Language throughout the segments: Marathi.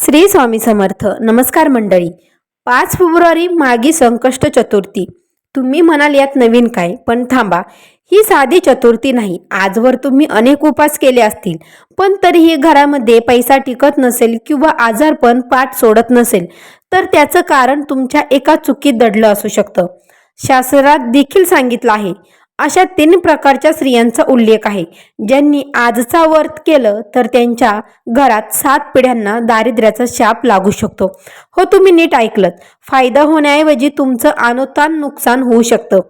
श्री स्वामी समर्थ. नमस्कार मंडळी. पाच फेब्रुवारी मागी संकष्ट चतुर्थी. तुम्ही म्हणाल यात नवीन काय? पण थांबा. ही साधी चतुर्थी नाही. आजवर तुम्ही अनेक उपास केले असतील. पण तरीही घरामध्ये पैसा टिकत नसेल किंवा आजारपण पाठ सोडत नसेल तर त्याचं कारण तुमच्या एका चुकीत दडलं असू शकतं. शास्त्रात देखील सांगितलं आहे. अशा तीन प्रकारच्या स्त्रियांचा उल्लेख आहे. ज्यांनी आजचा वर्त केलं तर त्यांच्या घरात सात पिढ्यांना दारिद्र्याचा शाप लागू शकतो. हो तुम्ही नीट ऐकलं फायदा होण्याऐवजी तुमचं अनुतान नुकसान होऊ शकतं.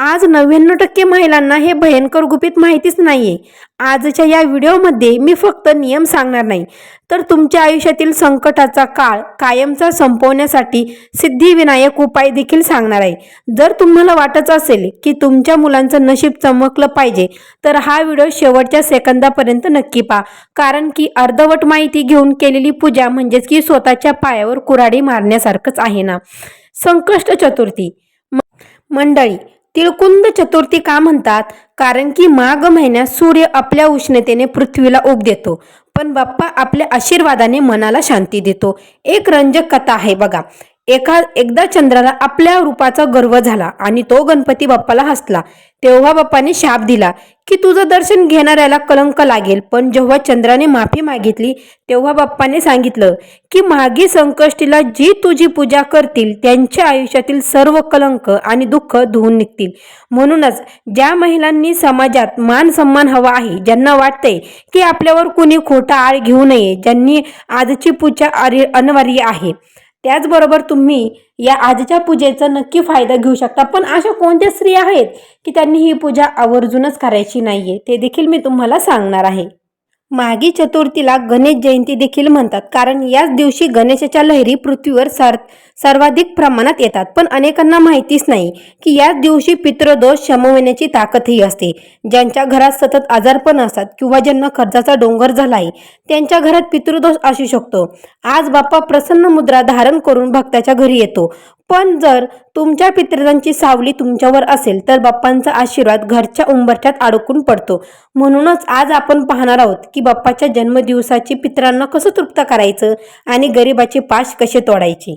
आज नव्याण्णव टक्के महिलांना हे भयंकर गुपित माहितीच नाहीये. आजच्या या व्हिडिओमध्ये मी फक्त नियम सांगणार नाही. तर तुमच्या आयुष्यातील संकटाचा काळ कायमचा संपवण्यासाठी सिद्धिविनायक उपाय देखील सांगणार आहे. जर तुम्हाला वाटत असेल की तुमच्या मुलांचं नशीब चमकलं पाहिजे तर हा व्हिडिओ शेवटच्या सेकंदापर्यंत नक्की पहा. कारण की अर्धवट माहिती घेऊन केलेली पूजा म्हणजेच की स्वतःच्या पायावर कुऱ्हाडी मारण्यासारखंच आहे ना. संकष्ट चतुर्थी. म- मंडळी तिळकुंद चतुर्थी का म्हणतात? कारण की माघ महिन्यात सूर्य आपल्या उष्णतेने पृथ्वीला उब देतो. पण बाप्पा आपल्या आशीर्वादाने मनाला शांती देतो. एक रंजक कथा आहे बघा. एका एकदा चंद्राला आपल्या रूपाचा गर्व झाला आणि तो गणपती बाप्पाला हसला. तेव्हा बाप्पाने शाप दिला की तुझं दर्शन घेणाऱ्याला कलंक लागेल. पण जेव्हा चंद्राने माफी मागितली तेव्हा बाप्पाने सांगितलं की मागी संकष्टीला जी तुझी पूजा करतील त्यांच्या आयुष्यातील सर्व कलंक आणि दुःख धुवून निघतील. म्हणूनच ज्या महिलांनी समाजात मान सन्मान हवा आहे ज्यांना वाटतंय की आपल्यावर कुणी खोटा आळ घेऊ नये ज्यांनी आजची पूजा अनिवार्य आहे. त्याचबरोबर तुम्ही या आजच्या पूजेचा नक्की फायदा घेऊ शकता. पण अशा कोणत्या स्त्रिया आहेत की त्यांनी ही पूजा आवर्जूनच करायची नाहीये? ते देखील मी तुम्हाला सांगणार आहे. मागी चतुर्थीला गणेश जयंती देखील म्हणतात. कारण याच दिवशी गणेशाच्या लहरी पृथ्वीवर सर सर्वाधिक प्रमाणात येतात. पण अनेकांना माहितीच नाही की याच दिवशी पितृदोष शमवण्याची ताकदही असते. ज्यांच्या घरात सतत आजारपण असतात किंवा ज्यांना कर्जाचा डोंगर झाला आहे त्यांच्या घरात पितृदोष असू शकतो. आज बाप्पा प्रसन्न मुद्रा धारण करून भक्ताच्या घरी येतो. पण जर तुमच्या पितृदांची सावली तुमच्यावर असेल तर बाप्पांचा आशीर्वाद घरच्या उंबरठ्यात अडकून पडतो. म्हणूनच आज आपण पाहणार आहोत की बाप्पाच्या जन्मदिवसाची पितरांना कसं तृप्त करायचं आणि गरिबाची पाश कसे तोडायचे.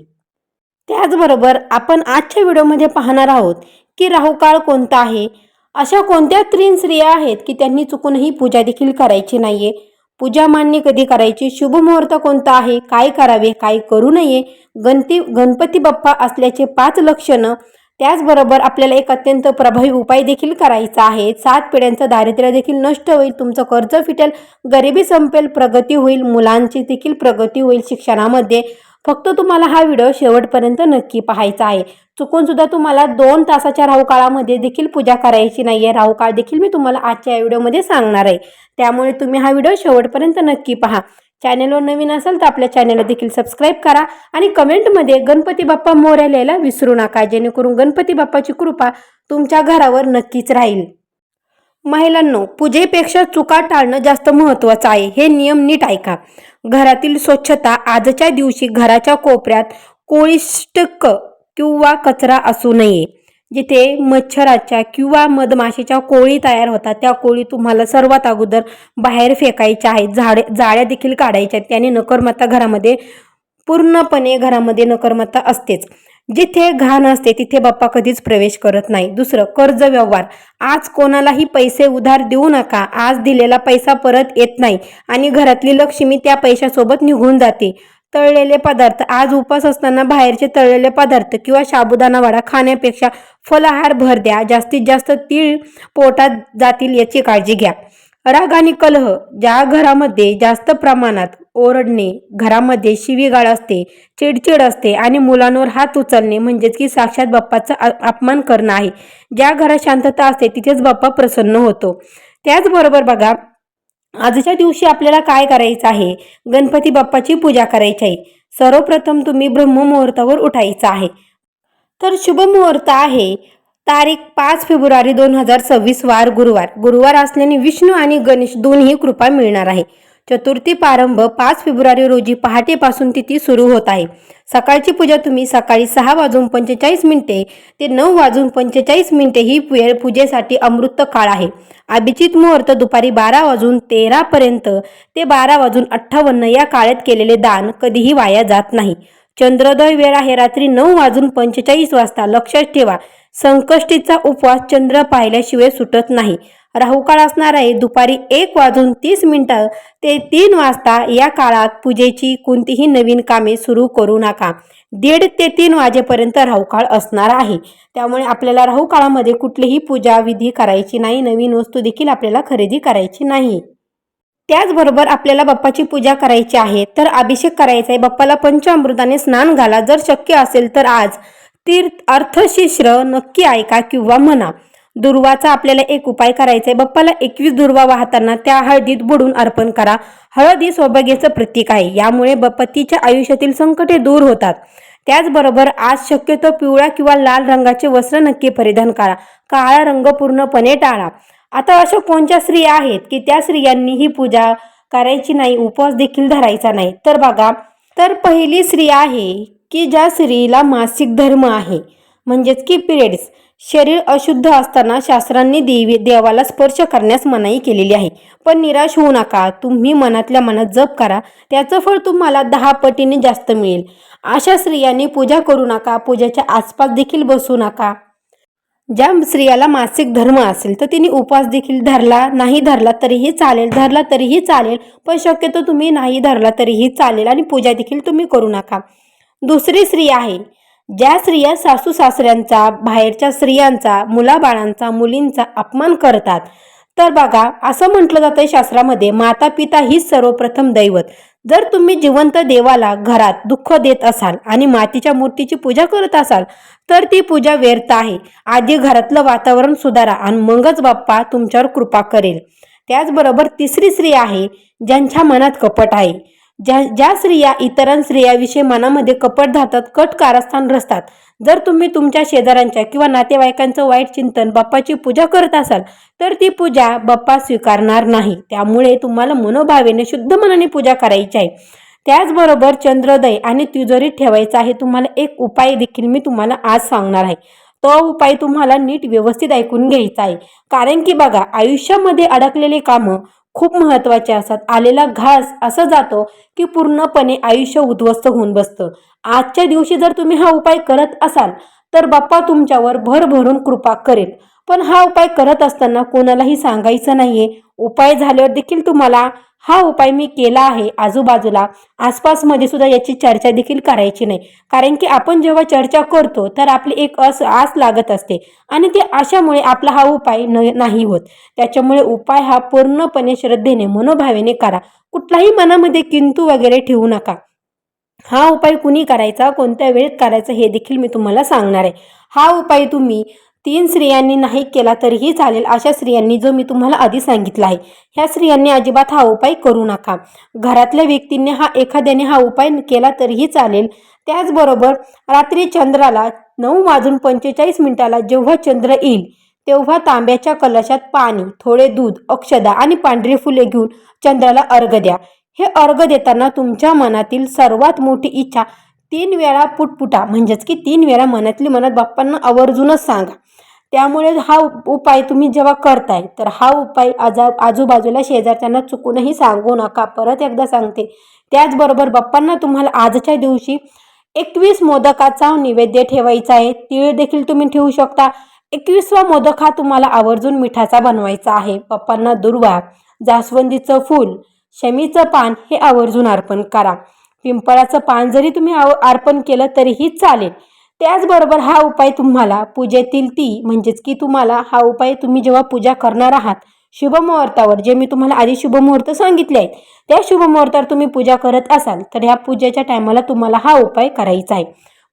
त्याचबरोबर आपण आजच्या व्हिडिओमध्ये पाहणार आहोत की राहुकाळ कोणता आहे? अशा कोणत्या तीन स्त्रिया आहेत की त्यांनी चुकूनही पूजा देखील करायची नाहीये? पूजा मांडणी कधी करायची? शुभ मुहूर्त कोणता आहे? काय करावे? काय करू नये? गणती गणपती बाप्पा असल्याचे पाच लक्षणं त्याचबरोबर आपल्याला एक अत्यंत प्रभावी उपाय देखील करायचा आहे. सात पिढ्यांचं दारिद्र्य देखील नष्ट होईल तुमचं कर्ज फिटेल गरिबी संपेल प्रगती होईल मुलांची देखील प्रगती होईल शिक्षणामध्ये. फक्त तुम्हाला हा व्हिडिओ शेवटपर्यंत नक्की पाहायचा आहे. चुकून सुद्धा तुम्हाला दोन तासाच्या राहू काळामध्ये देखील पूजा करायची नाही आहे राहू काळ देखील मी तुम्हाला आजच्या या व्हिडिओमध्ये सांगणार आहे. त्यामुळे तुम्ही हा व्हिडिओ शेवटपर्यंत नक्की पहा. चॅनलवर नवीन असाल तर आपल्या चॅनलला देखील सबस्क्राईब करा आणि कमेंटमध्ये गणपती बाप्पा मोऱ्या लिहायला विसरू नका. जेणेकरून गणपती बाप्पाची कृपा तुमच्या घरावर नक्कीच राहील. महिलांनो पूजेपेक्षा चुका टाळणं जास्त महत्त्वाचं आहे हे नियम नीट ऐका. घरातील स्वच्छता आजच्या दिवशी घराच्या कोपऱ्यात कोळिष्टक किंवा कचरा असू नये. जिथे मच्छराच्या किंवा मधमाशीच्या कोळी तयार होतात त्या कोळी तुम्हाला सर्वात अगोदर बाहेर फेकायच्या आहेत. झाडे जाळ्या देखील काढायच्या आहेत. त्याने नकरमत्ता घरामध्ये पूर्णपणे घरामध्ये नकरमत्ता असतेच. जिथे घाण असते तिथे बाप्पा कधीच प्रवेश करत नाही. दुसरं कर्ज व्यवहार. आज कोणालाही पैसे उधार देऊ नका. आज दिलेला पैसा परत येत नाही आणि घरातली लक्ष्मी त्या पैशासोबत निघून जाते. तळलेले पदार्थ. आज उपास असताना बाहेरचे तळलेले पदार्थ किंवा साबुदाणा वडा खाण्यापेक्षा फलाहार भर द्या. जास्तीत जास्त तीळ पोटात जातील याची काळजी घ्या. राग आणि कलह ज्या घरामध्ये जास्त प्रमाणात ओरडणे घरामध्ये शिवीगाळ असते चिडचिड असते आणि मुलांवर हात उचलणे म्हणजेच की साक्षात बाप्पाचा अपमान करणं आहे. ज्या घरात शांतता असते तिथेच बाप्पा प्रसन्न होतो. त्याचबरोबर बघा आजच्या दिवशी आपल्याला काय करायचं आहे? गणपती बाप्पाची पूजा करायची आहे. सर्वप्रथम तुम्ही ब्रह्ममुहूर्तावर उठायचं आहे. तर शुभ मुहूर्त आहे. तारीख पाच फेब्रुवारी दोन हजार सव्वीस वार गुरुवार. गुरुवार असल्याने विष्णू आणि गणेश दोन्ही कृपा मिळणार आहे. चतुर्थी प्रारंभ पाच फेब्रुवारी रोजी पहाटेपासून तिथी सुरू होत आहे. सकाळची पूजा तुम्ही सकाळी सहा वाजून पंचेचाळीस मिनिटे ते नऊ वाजून पंचेचाळीस मिनिटे ही वेळ पूजेसाठी अमृत काळ आहे. अभिजित मुहूर्त दुपारी बारा वाजून तेरापर्यंत ते बारा वाजून अठ्ठावन्न या काळात केलेले दान कधीही वाया जात नाही. चंद्रोदय वेळ आहे रात्री नऊ वाजून पंचेचाळीस वाजता. लक्षात ठेवा संकष्टीचा उपवास चंद्र पाहिल्याशिवाय सुटत नाही. राहुकाळ असणार आहे. दुपारी एक वाजून तीस मिनिटं ते तीन वाजता या काळात पूजेची कोणतीही नवीन कामे सुरू करू नका. दीड ते तीन वाजेपर्यंत राहुकाळ असणार आहे. त्यामुळे आपल्याला राहुकाळामध्ये कुठलीही पूजा विधी करायची नाही. नवीन वस्तू देखील आपल्याला खरेदी करायची नाही. त्याचबरोबर आपल्याला बाप्पाची पूजा करायची आहे. तर अभिषेक करायचा आहे. बाप्पाला पंचामृताने स्नान घाला. जर शक्य असेल तर आज तीर्थ अर्थशिश्र नक्की ऐका किंवा म्हणा. दुर्वाचा आपल्याला एक उपाय करायचा आहे बाप्पाला एकवीस दुर्वा वाहताना त्या हळदीत बुडून अर्पण करा. हळद ही सौभाग्याचं प्रतीक आहे. यामुळे पतीच्या आयुष्यातील संकटे दूर होतात. त्याचबरोबर आज शक्यतो पिवळा किंवा लाल रंगाचे वस्त्र नक्की परिधान करा. काळा रंग पूर्णपणे टाळा. आता अशा कोणत्या स्त्रिया आहेत की त्या स्त्रियांनी ही पूजा करायची नाही उपवास देखील धरायचा नाही? तर बघा तर पहिली स्त्री आहे की ज्या स्त्रीला मासिक धर्म आहे म्हणजेच की पिरियड्स शरीर अशुद्ध असताना शास्त्रांनी देवी देवाला स्पर्श करण्यास मनाई केलेली आहे. पण निराश होऊ नका तुम्ही मनातल्या मनात जप करा त्याचं फळ तुम्हाला दहा पटीने जास्त मिळेल. अशा स्त्रियांनी पूजा करू नका पूजेच्या आसपास देखील बसू नका. ज्या स्त्रियाला मासिक धर्म असेल तर तिने उपवास देखील धरला नाही धरला तरीही चालेल धरला तरीही चालेल पण शक्यतो तुम्ही नाही धरला तरीही चालेल आणि पूजा देखील तुम्ही करू नका. दुसरी स्त्री आहे. ज्या स्त्रिया सासू सासऱ्यांचा बाहेरच्या स्त्रियांचा मुलाबाळांचा मुलींचा अपमान करतात. तर बघा असं म्हटलं जातं शास्त्रामध्ये माता पिता हीच सर्वप्रथम दैवत. जर तुम्ही जिवंत देवाला घरात दुःख देत असाल आणि मातीच्या मूर्तीची पूजा करत असाल तर ती पूजा व्यर्थ आहे. आधी घरातलं वातावरण सुधारा आणि मगच बाप्पा तुमच्यावर कृपा करेल. त्याचबरोबर तिसरी स्त्री आहे ज्यांच्या मनात कपट आहे. ज्या ज्या स्त्रिया इतरां स्त्रियाविषयी मनामध्ये कपट धातात कट कारस्थान रचतात. जर तुम्ही तुमच्या शेजाऱ्यांच्या किंवा नातेवाईकांचं वाईट चिंतन बाप्पाची पूजा करत असाल तर ती पूजा बाप्पा स्वीकारणार नाही. त्यामुळे तुम्हाला मनोभावेने शुद्ध मनाने पूजा करायची आहे. त्याचबरोबर चंद्रोदय आणि तिजोरीत ठेवायचा आहे तुम्हाला एक उपाय देखील मी तुम्हाला आज सांगणार आहे. तो उपाय तुम्हाला नीट व्यवस्थित ऐकून घ्यायचा आहे. कारण की बघा आयुष्यामध्ये अडकलेली कामं खूप महत्त्वाचे असतात. आलेला घास असं जातो की पूर्णपणे आयुष्य उद्ध्वस्त होऊन बसतं. आजच्या दिवशी जर तुम्ही हा उपाय करत असाल तर बाप्पा तुमच्यावर भरभरून कृपा करेल. पण हा उपाय करत असताना कोणालाही सांगायचं नाहीये. उपाय झाल्यावर देखील तुम्हाला हा उपाय मी केला आहे आजूबाजूला. आसपासमध्ये सुद्धा याची चर्चा देखील करायची नाही. कारण की आपण जेव्हा चर्चा करतो तर आपली एक अस आस लागत असते. आणि ते अशामुळे आपला हा उपाय न नाही होत. त्याच्यामुळे उपाय हा पूर्णपणे श्रद्धेने मनोभावेने करा. कुठलाही मनामध्ये किंतू वगैरे ठेवू नका. हा उपाय कुणी करायचा कोणत्या वेळेत करायचा हे देखील मी तुम्हाला सांगणार आहे. हा उपाय तुम्ही तीन स्त्रियांनी नाही केला तरीही चालेल अशा स्त्रियांनी जो मी तुम्हाला आधी सांगितला आहे. ह्या स्त्रियांनी अजिबात हा उपाय करू नका. घरातल्या व्यक्तींनी हा एखाद्याने हा उपाय केला तरीही चालेल. त्याचबरोबर रात्री चंद्राला नऊ वाजून पंचेचाळीस मिनिटाला जेव्हा चंद्र येईल तेव्हा तांब्याच्या कलशात पाणी थोडे दूध अक्षदा आणि पांढरी फुले घेऊन चंद्राला अर्घ द्या. हे अर्घ देताना तुमच्या मनातील सर्वात मोठी इच्छा तीन वेळा पुटपुटा म्हणजेच की तीन वेळा मनातली मनात बाप्पांना आवर्जूनच सांगा. त्यामुळे हा उपाय तुम्ही जेव्हा करताय तर हा उपाय आजा आजूबाजूला शेजारच्यांना चुकूनही सांगू नका. परत एकदा सांगते. त्याचबरोबर बाप्पांना तुम्हाला आजच्या दिवशी एकवीस मोदकाचा नैवेद्य ठेवायचा आहे. तीळ देखील तुम्ही ठेवू शकता. एकवीसवा मोदक हा तुम्हाला आवर्जून मिठाचा बनवायचा आहे. बाप्पांना दुर्वा जास्वंदीचं फूल शमीचं पान हे आवर्जून अर्पण करा. पिंपळाचं पान जरी तुम्ही आव अर्पण केलं तरीही चालेल. त्याचबरोबर हा उपाय तुम्हाला पूजेतील ती म्हणजेच की तुम्हाला हा उपाय तुम्ही जेव्हा पूजा करणार आहात शुभमुहूर्तावर जे मी तुम्हाला आधी शुभमुहूर्त सांगितले आहेत त्या शुभमुहूर्तावर तुम्ही पूजा करत असाल तर ह्या पूजेच्या टायमाला तुम्हाला हा उपाय करायचा आहे.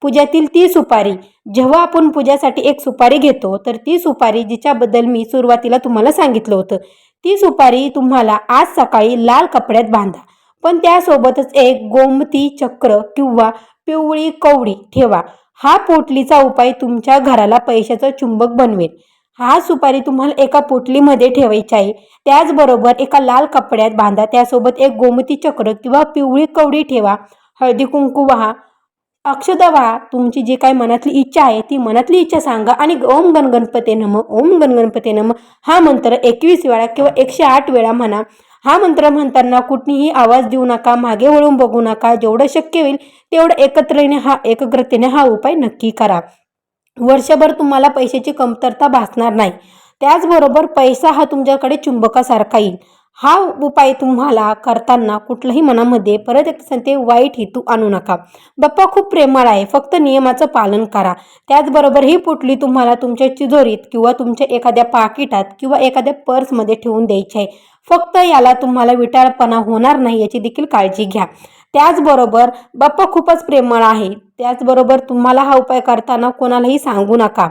पूजातील ती सुपारी जेव्हा आपण पूजासाठी एक सुपारी घेतो तर ती सुपारी जिच्याबद्दल मी सुरुवातीला तुम्हाला सांगितलं होतं ती सुपारी तुम्हाला आज सकाळी लाल कपड्यात बांधा. पण त्यासोबतच एक गोमती चक्र किंवा पिवळी कवडी ठेवा. हा पोटलीचा उपाय तुमच्या घराला पैशाचं चुंबक बनवेल. हा सुपारी तुम्हाला एका पोटलीमध्ये ठेवायची आहे. त्याचबरोबर एका लाल कपड्यात बांधा. त्यासोबत एक गोमती चक्र किंवा पिवळी कवडी ठेवा. हळदी कुंकू वाहा. अक्षदा व्हा तुमची जी काही मनातली इच्छा आहे ती मनातली इच्छा सांगा आणि ओम गण गणपते नम ओम गण गणपते नम. हा मंत्र एकवीस वेळा किंवा एकशे आठ वेळा म्हणा. हा मंत्र म्हणताना कुठलीही आवाज देऊ नका मागे वळून बघू नका. जेवढं शक्य होईल तेवढं एकत्रेने हा एकाग्रतेने हा उपाय नक्की करा. वर्षभर तुम्हाला पैशाची कमतरता भासणार नाही. त्याचबरोबर पैसा हा तुमच्याकडे चुंबकासारखा येईल. हा उपाय तुम्हाला करताना कुठल्याही मनामध्ये परत एक ते वाईट हेतू आणू नका. बाप्पा खूप प्रेमळ आहे. फक्त नियमाचं पालन करा. त्याचबरोबर ही पुटली तुम्हाला तुमच्या चिजोरीत किंवा तुमच्या एखाद्या पाकिटात किंवा एखाद्या पर्समध्ये ठेवून द्यायची आहे. फक्त याला तुम्हाला विटाळपणा होणार नाही याची देखील काळजी घ्या. त्याचबरोबर बाप्पा खूपच प्रेमळ आहे. त्याचबरोबर तुम्हाला हा उपाय करताना कोणालाही सांगू नका.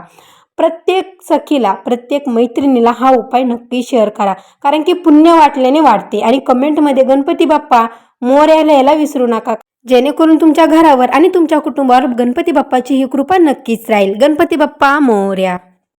प्रत्येक सखीला प्रत्येक मैत्रिणीला हा उपाय नक्की शेअर करा. कारण की पुण्य वाटल्याने वाढते. आणि कमेंटमध्ये गणपती बाप्पा मोर्याला यायला विसरू नका. जेणेकरून तुमच्या घरावर आणि तुमच्या कुटुंबावर गणपती बाप्पाची ही कृपा नक्कीच राहील. गणपती बाप्पा मोर्या.